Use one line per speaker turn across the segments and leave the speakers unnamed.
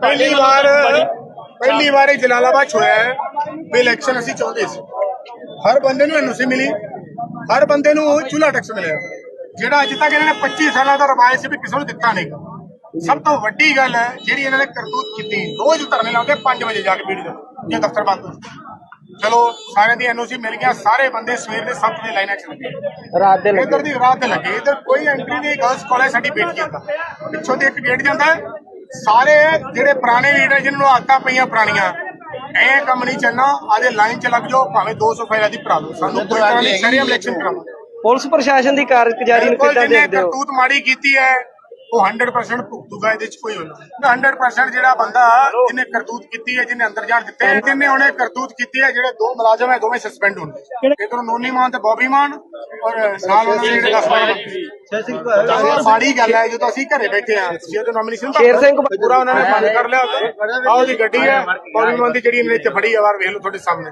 ਪਹਿਲੀ ਵਾਰ ਪਹਿਲੀ ਵਾਰ ਇਹ ਜਲਾਲਾਬਾਦ ਹੋਇਆ ਹੈ। ਵੀ ਇਲੈਕਸ਼ਨ ਅਸੀਂ ਚਾਹੁੰਦੇ ਸੀ। ਹਰ ਬੰਦੇ ਨੂੰ ਐਨਓਸੀ ਮਿਲੀ। ਹਰ ਬੰਦੇ ਨੂੰ ਚੁੱਲ੍ਹਾ ਟੈਕਸ ਮਿਲਿਆ। ਜਿਹੜਾ ਅੱਜ ਤੱਕ ਇਹਨਾਂ ਨੇ 25 ਸਾਲਾਂ ਦਾ ਰਵਾਇਤ ਸੀ ਵੀ ਕਿਸੇ ਨੂੰ ਦਿੱਤਾ ਨਹੀਂ। ਸਭ ਤੋਂ ਵੱਡੀ ਗੱਲ ਹੈ ਜਿਹੜੀ ਇਹਨਾਂ ਨੇ ਕਰਤੂਤ ਕੀਤੀ ਰੋਜ਼ ਧਰਨੇ ਲਾਉਂਦੇ 5 ਵਜੇ ਜਾ ਕੇ ਬੀੜੀ ਦੇ ਜੇ ਦਫ਼ਤਰ ਬੰਦ ਹੋ ਚਲੋ ਸਾਰਿਆਂ ਦੀ ਐਨਓਸੀ ਮਿਲ ਗਿਆ ਸਾਰੇ ਬੰਦੇ ਸਵੇਰ ਦੇ 7 ਵਜੇ ਲਾਈਨਾਂ 'ਚ ਲੱਗੇ।
ਰਾਤ ਦੇ
ਇਧਰ ਦੀ ਰਾਤ ਤੇ ਲੱਗੇ ਇਧਰ ਕੋਈ ਐਂਟਰੀ ਨਹੀਂ ਗਰਲਸ ਕਾਲਜ ਸਾਡੀ ਬੇਟੀ ਦਾ ਪਿੱਛੋਂ ਦੀ ਇੱਕ ਗੇਟ ਜਾਂਦਾ ਹੈ। ਸਾਰੇ ਜਿਹੜੇ ਪੁਰਾਣੇ ਲੀਡਰ ਜਿਨ੍ਹਾਂ ਨੂੰ ਆਦਤਾਂ ਪਈਆਂ ਪੁਰਾਣੀਆਂ ਇਹ ਕੰਮ ਨਹੀਂ ਚੱਲਣਾ। ਆਦੇ ਲਾਈਨ ਚ ਲੱਗ ਜਾਓ ਭਾਵੇਂ 200 ਫਾਇਲਾ ਦੀ ਭਰਾ ਦਿਓ। ਸਾਨੂੰ ਕੋਈ ਤਰ੍ਹਾਂ ਦੀ ਸ਼ਰੀਅਮ ਇਲੈਕਸ਼ਨ ਕਰਾਵਾਂਗੇ
ਪੁਲਿਸ ਪ੍ਰਸ਼ਾਸਨ ਦੀ ਕਾਰਗੁਜ਼ਾਰੀ ਨੂੰ ਕਿੱਦਾਂ ਦੇਖਦੇ ਹੋ?
ਕਰਤੂਤ ਮਾੜੀ ਕੀਤੀ ਹੈ। ਉਹ 100% ਭੁਗਤੂਗਾ ਇਹਦੇ ਚ ਕੋਈ ਹੋਣਾ 100% ਜਿਹੜਾ ਬੰਦਾ ਜਿਹਨੇ ਕਰਤੂਤ ਕੀਤੀ ਹੈ ਜਿਹਨੇ ਅੰਦਰ ਜਾਣ ਦਿੱਤੇ ਜਿਹਨੇ ਉਹਨੇ ਕਰਤੂਤ ਕੀਤੀ ਹੈ ਜਿਹੜੇ ਦੋ ਮੁਲਾਜ਼ਮ ਹੈ ਦੋਵੇਂ ਸਸਪੈਂਡ ਹੋਣਗੇ ਇਧਰੋਂ ਨੋਨੀ ਮਾਨ ਤੇ ਬੌਬੀ ਮਾਨ ਔਰ ਨਾਲ ਉਹਨਾਂ ਦੇ ਜਿਹੜੇ 10 12 ਮਾੜੀ ਗੱਲ ਹੈ ਜਦੋਂ ਅਸੀਂ ਘਰੇ ਬੈਠੇ ਆ ਜਦੋਂ ਨੋਮੀਨੇਸ਼ਨ
ਸ਼ੇਰ ਸਿੰਘ
ਪੂਰਾ ਉਹਨਾਂ ਨੇ ਬੰਦ ਕਰ ਲਿਆ ਆਹ ਉਹਦੀ ਗੱਡੀ ਹੈ ਬੌਬੀ ਮਾਨ ਦੀ ਜਿਹੜੀ ਇਹਨੇ ਚ ਫੜੀ ਆ ਵਾਰ ਵੇਖ ਲਓ ਤੁਹਾਡੇ ਸਾਹਮਣੇ।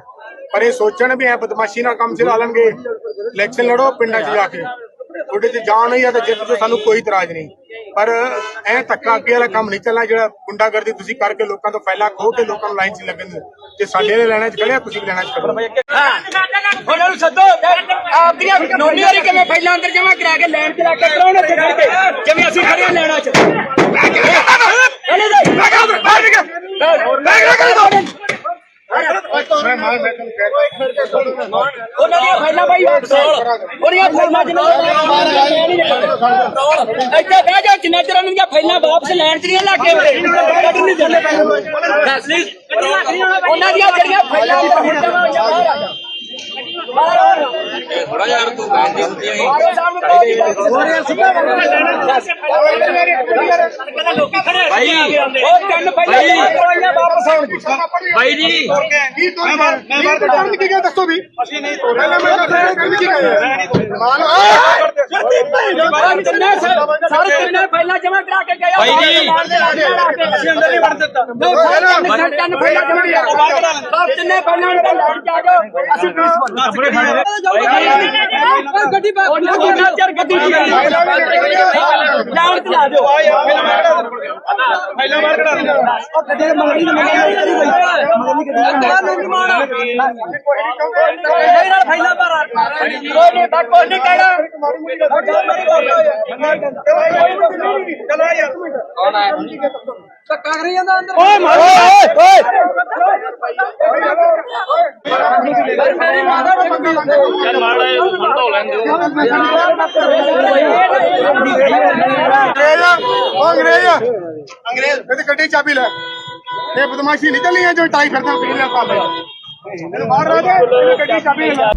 ਪਰ ਇਹ ਸੋਚਣ ਵੀ ਐ ਬਦਮਾਸ਼ੀ ਨਾਲ ਕੰਮ ਚਲਾ ਲੈਣਗੇ। ਇਲੈਕਸ਼ਨ ਲੜੋ ਪਿੰਡਾਂ 'ਚ ਜਾ ਕੇ। ਤੁਹਾਡੇ 'ਚ ਜਾਣ ਹੋਈ ਆ ਤਾਂ ਜਿੱਤ ਤੋਂ ਸਾਨੂੰ ਕੋਈ ਇਤਰਾਜ਼ ਨਹੀਂ। ਪਰ ਐ ਧੱਕਾ ਅੱਗੇ ਵਾਲਾ ਕੰਮ ਨਹੀਂ ਚੱਲਣਾ ਜਿਹੜਾ ਗੁੰਡਾਗਰਦੀ ਤੁਸੀਂ ਕਰਕੇ ਲੋਕਾਂ ਤੋਂ ਫੈਲਾ ਖੋ ਕੇ ਲੋਕਾਂ ਨੂੰ ਲਾਈਨ 'ਚ ਲੱਗਣ ਦਿਓ। ਜੇ ਸਾਡੇ ਨੇ ਲੈਣਾ 'ਚ ਖੜਿਆ ਤੁਸੀਂ ਵੀ ਲੈਣਾ 'ਚ ਖੜੋ
ਉਹਨਾਂ ਨੂੰ ਸੱਦੋ। ਆਪਦੀਆਂ ਨੋਨੀ ਵਾਲੀ ਕਿਵੇਂ ਪਹਿਲਾਂ ਅੰਦਰ ਜਮਾ ਕਰਾ ਕੇ ਲੈਣ ਤੇ ਲਾ ਕੇ ਕਰਾਉਣ ਇੱਥੇ ਖੜ ਕੇ? ਜਿਵੇਂ ਅਸੀਂ ਖੜੇ ਹਾਂ ਲੈਣਾ ਚ।
ਮੈਂ ਮਾਰ ਮੈਂ ਤੁਹਾਨੂੰ ਕਹਿ ਰਿਹਾ
ਉਹਨਾਂ ਦੀਆਂ ਫਾਈਲਾਂ ਬਾਈ ਉਹਦੀਆਂ ਫਾਈਲਾਂ ਜਿੰਨਾ ਇੱਥੇ ਬਹਿ ਜਾ ਜਿੰਨਾ ਚਿਰ ਉਹਨਾਂ ਦੀਆਂ ਫਾਈਲਾਂ ਵਾਪਸ ਲੈਣ ਚ ਨਹੀਂ ਲੱਗੇ ਹੋਏ ਕੱਢ ਨਹੀਂ ਦਿੰਦੇ ਉਹਨਾਂ ਦੀਆਂ ਜਿਹੜੀਆਂ ਫਾਈਲਾਂ ਬਾਹਰ ਆ ਜਾ ਥੋੜਾ ਯਾਰ ਤੂੰ ਕਹਿੰਦੀ ਹੁੰਦੀ ਹੈ ਭਾਈ ਉਹ ਤਿੰਨ ਫਾਈਲਾਂ ਜਮਾ ਹੋਈਆਂ ਵਾਪਸ ਆਉਣਗੇ
ਭਾਈ ਜੀ।
ਨਹੀਂ ਤੋੜ ਮੈਂ ਮੈਂ ਬਾਹਰ ਕੀ ਗਿਆ ਦੱਸੋ ਵੀ ਅਸੀਂ ਨਹੀਂ ਤੋੜਿਆ। ਮੈਂ ਕਰਨ ਕੀ ਗਿਆ ਮਾਨ
ਉਹ ਤਿੰਨੇ ਤਿੰਨੇ ਫਾਈਲਾਂ ਜਮਾ ਕਰਾ ਕੇ ਗਏ
ਭਾਈ ਜੀ।
ਅਸੀਂ ਅੰਦਰ ਨਹੀਂ ਵੜ ਦਿੱਤਾ ਤਿੰਨ ਤਿੰਨ ਫਾਈਲਾਂ ਜਮਾ ਕਰਾ ਕੇ ਸਭ ਤਿੰਨੇ ਫਾਈਲਾਂ ਅੰਦਰ ਲੈ ਕੇ ਆ ਜਾਓ ਅਸੀਂ ਪੁਲਿਸ ਗੱਡੀ ਪਾ ਉਹਨਾਂ ਚਿਰ ਗੱਡੀ ਦੀ ਜਾਣ ਤੇ ਲਾ ਦਿਓ
ਪਹਿਲਾਂ ਬਾਹਰ ਕਢਾ ਦਿੰਦੇ
ਉਹ ਗੱਡੀ ਮੰਗਣੀ ਤੇ ਮੰਗਣੀ ਮੰਗਣੀ ਗੱਡੀ ਮਾਣਾ ਕੋਈ ਨਾਲ ਫਾਈਲਾਂ ਪਰ ਕੋਈ ਨਹੀਂ ਬਾ ਕੋਈ ਨਹੀਂ ਕਹਿਣਾ
ਚਲਾ ਯਾਰ
ਧੱਕਾ ਕਰੀ ਜਾਂਦਾ ਅੰਦਰ?
ਓਏ ਮਾਰੋ ਓਏ ਓਏ
ਮੇਰੀ ਮਾਤਾ ਨੂੰ
ਚੱਲ ਮਾੜਾ ਸੰਭੋ ਲੈਣ ਦਿਓ।
ਅੰਗਰੇਜ਼ ਉਹ ਅੰਗਰੇਜ਼ ਅੰਗਰੇਜ਼ ਇਹਦੀ ਚਾਬੀ ਲੈ। ਇਹ ਬਦਮਾਸ਼ੀ ਨਹੀਂ ਚੱਲੀ ਹੈ ਜੋ ਟਾਈ ਫਿਰਦਾ ਪੀਲੇ ਪਾ ਲੈ ਇਹਨੂੰ ਬਾਹਰ ਲਾ ਦੇ ਇਹਦੀ ਗੱਡੀ ਚਾਬੀ ਲੈ।